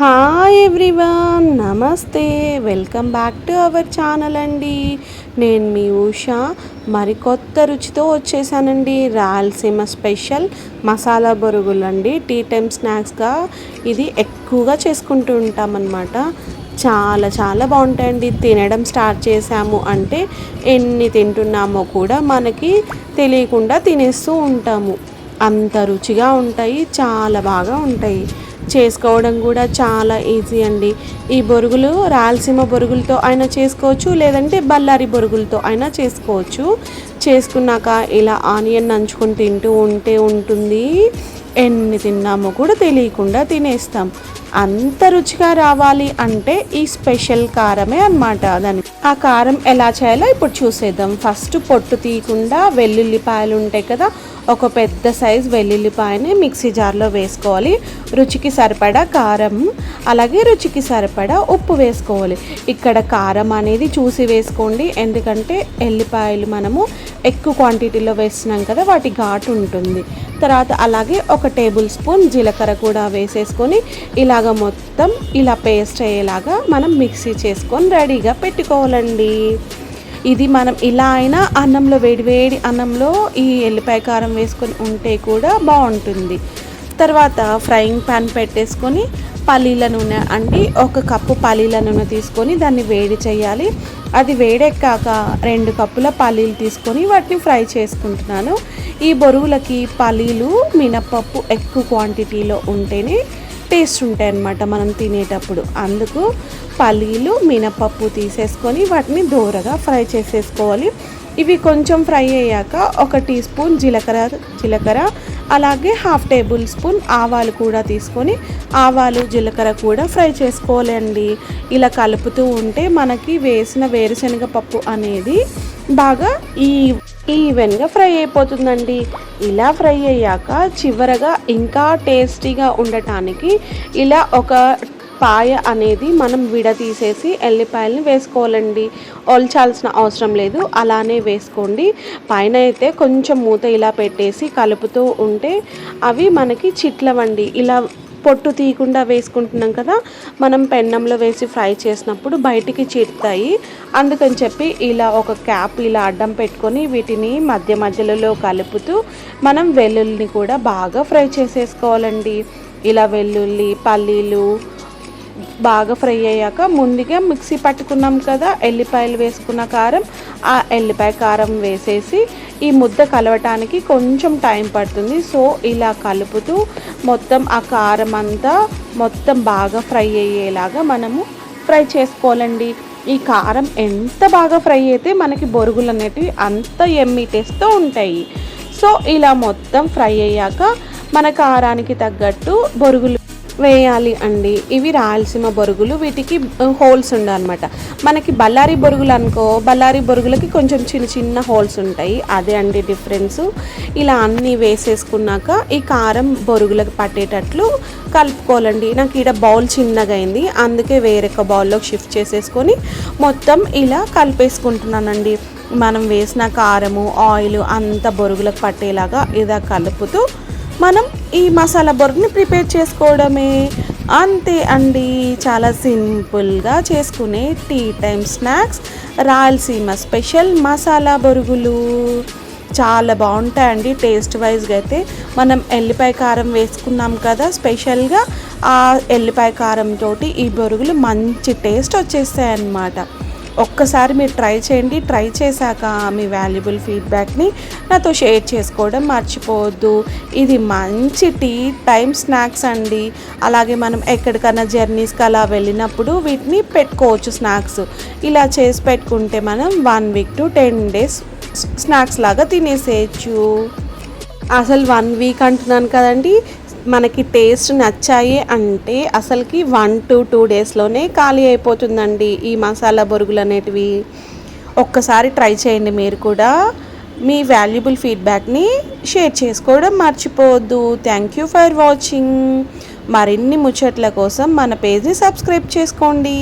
Hi everyone నమస్తే. Welcome back to our channel అండి. నేను మీ ఉష. మరికొత్త రుచితో వచ్చేసానండి. రాయలసీమ స్పెషల్ మసాలా బొరుగులు అండి. టీ టైమ్ స్నాక్స్గా ఇది ఎక్కువగా చేసుకుంటూ ఉంటామన్నమాట. చాలా చాలా బాగుంటాయండి. తినడం స్టార్ట్ చేసాము అంటే ఎన్ని తింటున్నామో కూడా మనకి తెలియకుండా తినేస్తూ ఉంటాము. అంత రుచిగా ఉంటాయి చాలా బాగా ఉంటాయి. చేసుకోవడం కూడా చాలా ఈజీ అండి. ఈ బొరుగులు రాయలసీమ బొరుగులతో అయినా చేసుకోవచ్చు లేదంటే బళ్ళారి బొరుగులతో అయినా చేసుకోవచ్చు. చేసుకున్నాక ఇలా ఆనియన్ నంచుకొని తింటూ ఉంటే ఉంటుంది. ఎన్ని తిన్నామో కూడా తెలియకుండా తినేస్తాం. అంత రుచిగా రావాలి అంటే ఈ స్పెషల్ కారమే అనమాట దానికి ఆ కారం ఎలా చేయాలో ఇప్పుడు చూసేద్దాం. ఫస్ట్ పొట్టు తీయకుండా వెల్లుల్లిపాయలు ఉంటాయి కదా ఒక పెద్ద సైజ్ వెల్లుల్లిపాయని మిక్సీ జార్లో వేసుకోవాలి. రుచికి సరిపడా కారం అలాగే రుచికి సరిపడా ఉప్పు వేసుకోవాలి. ఇక్కడ కారం అనేది చూసి వేసుకోండి. ఎందుకంటే ఎల్లిపాయలు మనము ఎక్కువ క్వాంటిటీలో వేస్తున్నాం కదా వాటి ఘాటు ఉంటుంది. తర్వాత అలాగే ఒక టేబుల్ స్పూన్ జీలకర్ర కూడా వేసేసుకొని ఇలాగ మొత్తం ఇలా పేస్ట్ అయ్యేలాగా మనం మిక్సీ చేసుకొని రెడీగా పెట్టుకోవాలి. పెట్టుకోవాలండి ఇది మనం ఇలా అయినా అన్నంలో వేడివేడి అన్నంలో ఈ ఎల్లిపాయ కారం వేసుకొని ఉంటే కూడా బాగుంటుంది. తర్వాత ఫ్రైయింగ్ పాన్ పెట్టేసుకొని పల్లీల నూనె అంటే ఒక కప్పు పల్లీల నూనె తీసుకొని దాన్ని వేడి చేయాలి. అది వేడెక్కాక రెండు కప్పుల పల్లీలు తీసుకొని వాటిని ఫ్రై చేసుకుంటున్నాను. ఈ బొరుగులకి పల్లీలు మినపప్పు ఎక్కువ క్వాంటిటీలో ఉంటేనే టేస్ట్ ఉంటాయి అన్నమాట మనం తినేటప్పుడు. అందుకు పల్లీలు మినపప్పు తీసేసుకొని వాటిని దోరగా ఫ్రై చేసేసుకోవాలి. ఇవి కొంచెం ఫ్రై అయ్యాక ఒక టీ స్పూన్ జీలకర్ర జీలకర్ర అలాగే హాఫ్ టేబుల్ స్పూన్ ఆవాలు కూడా తీసుకొని ఆవాలు జీలకర్ర కూడా ఫ్రై చేసుకోవాలండి. ఇలా కలుపుతూ ఉంటే మనకి వేసిన వేరుశనగ పప్పు అనేది బాగా ఈ ఈవెన్గా ఫ్రై అయిపోతుందండి. ఇలా ఫ్రై అయ్యాక చివరగా ఇంకా టేస్టీగా ఉండటానికి ఇలా ఒక పాయ అనేది మనం విడతీసేసి ఎల్లిపాయలని వేసుకోవాలండి. ఒల్చాల్సిన అవసరం లేదు. అలానే వేసుకోండి. పైన అయితే కొంచెం మూత ఇలా పెట్టేసి కలుపుతూ ఉంటే అవి మనకి చిట్లవండి. ఇలా పొట్టు తీయకుండా వేసుకుంటున్నాం కదా మనం పెన్నంలో వేసి ఫ్రై చేసినప్పుడు బయటికి చిరుతాయి. అందుకని చెప్పి ఇలా ఒక క్యాప్ ఇలా అడ్డం పెట్టుకొని వీటిని మధ్య మధ్యలో కలుపుతూ మనం వెల్లుల్లిని కూడా బాగా ఫ్రై చేసేసుకోవాలండి. ఇలా వెల్లుల్లి పల్లీలు బాగా ఫ్రై అయ్యాక ముందుగా మిక్సీ పట్టుకున్నాం కదా ఎల్లిపాయలు వేసుకున్న కారం ఆ ఎల్లిపాయ కారం వేసేసి ఈ ముద్ద కలవటానికి కొంచెం టైం పడుతుంది. సో ఇలా కలుపుతూ మొత్తం ఆ కారం అంతా మొత్తం బాగా ఫ్రై అయ్యేలాగా మనము ఫ్రై చేసుకోవాలండి. ఈ కారం ఎంత బాగా ఫ్రై అయితే మనకి బొరుగులు అనేటివి అంత ఎమ్మి టేస్ట్తో ఉంటాయి. సో ఇలా మొత్తం ఫ్రై అయ్యాక మన కారానికి తగ్గట్టు బొరుగులు వేయాలి అండి. ఇవి రాయలసీమ బొరుగులు వీటికి హోల్స్ ఉండాలన్నమాట మనకి బళ్ళారి బొరుగులు అనుకో బళ్ళారి బొరుగులకి కొంచెం చిన్న చిన్న హోల్స్ ఉంటాయి. అదే అండి డిఫరెన్స్. ఇలా అన్నీ వేసేసుకున్నాక ఈ కారం బొరుగులకు పట్టేటట్లు కలుపుకోవాలండి. నాకు ఇక్కడ బౌల్ చిన్నగా అయింది. అందుకే వేరొక బౌల్లోకి షిఫ్ట్ చేసేసుకొని మొత్తం ఇలా కలిపేసుకుంటున్నానండి. మనం వేసిన కారము ఆయిల్ అంత బొరుగులకు పట్టేలాగా ఇలా కలుపుతూ మనం ఈ మసాలా బొరుగుని ప్రిపేర్ చేసుకోవడమే. అంతే అండి. చాలా సింపుల్గా చేసుకునే tea time snacks. Rayalaseema special masala బొరుగులు. చాలా బాగుంటాయండి. టేస్ట్ వైజ్గా అయితే మనం ఎల్లిపాయ కారం వేసుకున్నాం కదా స్పెషల్గా. ఆ ఎల్లిపాయ కారంతో ఈ బొరుగులు మంచి టేస్ట్ వచ్చేస్తాయి అన్నమాట ఒక్కసారి మీరు ట్రై చేయండి. ట్రై చేశాక మీ వాల్యుబుల్ ఫీడ్బ్యాక్ని నాతో షేర్ చేసుకోవడం మర్చిపోవద్దు. ఇది మంచి టీ టైం స్నాక్స్ అండి. అలాగే మనం ఎక్కడికైనా జర్నీస్కి అలా వెళ్ళినప్పుడు వీటిని పెట్టుకోవచ్చు స్నాక్స్. ఇలా చేసి పెట్టుకుంటే మనం one week to ten days snacks లాగా తినేసేయచ్చు. అసలు వన్ వీక్ అంటున్నాను కదండి. మనకి టేస్ట్ నచ్చాయి అంటే అసలుకి వన్ టు టూ డేస్లోనే ఖాళీ అయిపోతుందండి. ఈ మసాలా బొరుగులు అనేటివి ఒక్కసారి ట్రై చేయండి మీరు కూడా. మీ వాల్యుబుల్ ఫీడ్బ్యాక్ని షేర్ చేసుకోవడం మర్చిపోవద్దు. థ్యాంక్ యూ ఫర్ వాచింగ్ మరిన్ని ముచ్చట్ల కోసం మన పేజ్ని సబ్స్క్రైబ్ చేసుకోండి.